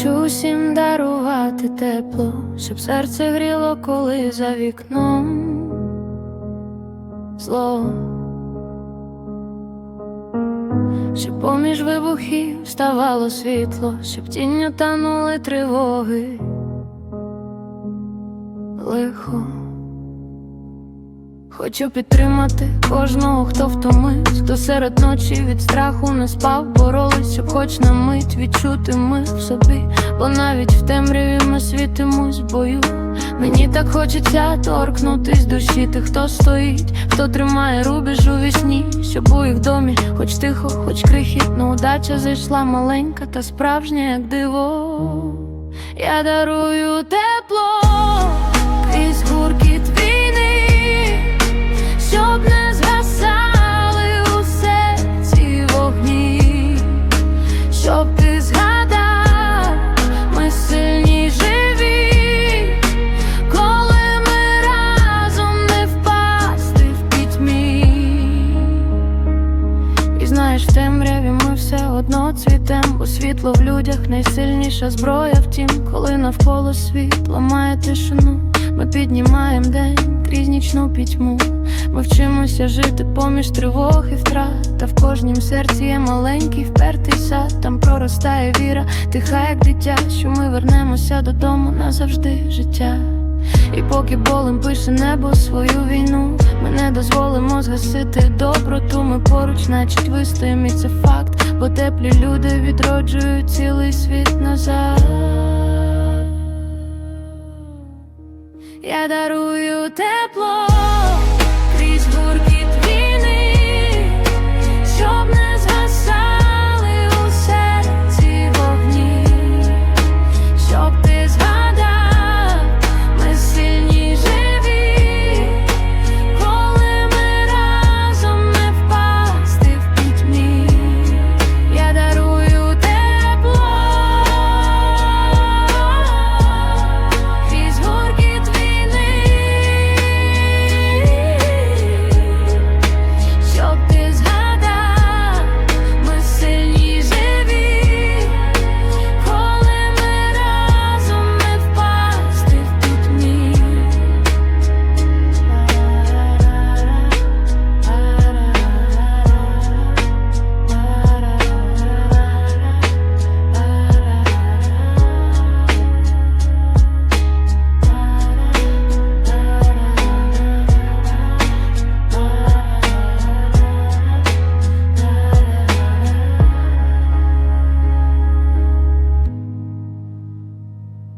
усім дарувати тепло, щоб серце гріло, коли за вікном зло. Щоб поміж вибухів ставало світло, щоб тінню танули тривоги. Лихо. Хочу підтримати кожного, хто втомився, хто серед ночі від страху не спав, боролись, щоб хоч на мить відчути ми в собі, бо навіть в темряві ми світимось бою. Мені так хочеться торкнутись душі тих, хто стоїть, хто тримає рубіж у вісні, щоб у їх домі, хоч тихо, хоч крихітно, удача зайшла маленька та справжня, як диво. Я дарую тепло одно цвітем, бо світло в людях найсильніша зброя. Втім, коли навколо світ ламає тишину, ми піднімаємо день крізь нічну пітьму. Ми вчимося жити поміж тривог і втрат. Та в кожнім серці є маленький впертий сад. Там проростає віра, тиха, як дитя, що ми вернемося додому назавжди життя. І поки болем пише небо свою війну, ми не дозволимо згасити доброту. Ми поруч, значить, вистоїмо, і це факт, бо теплі люди відроджують цілий світ назад. Я дарую тепло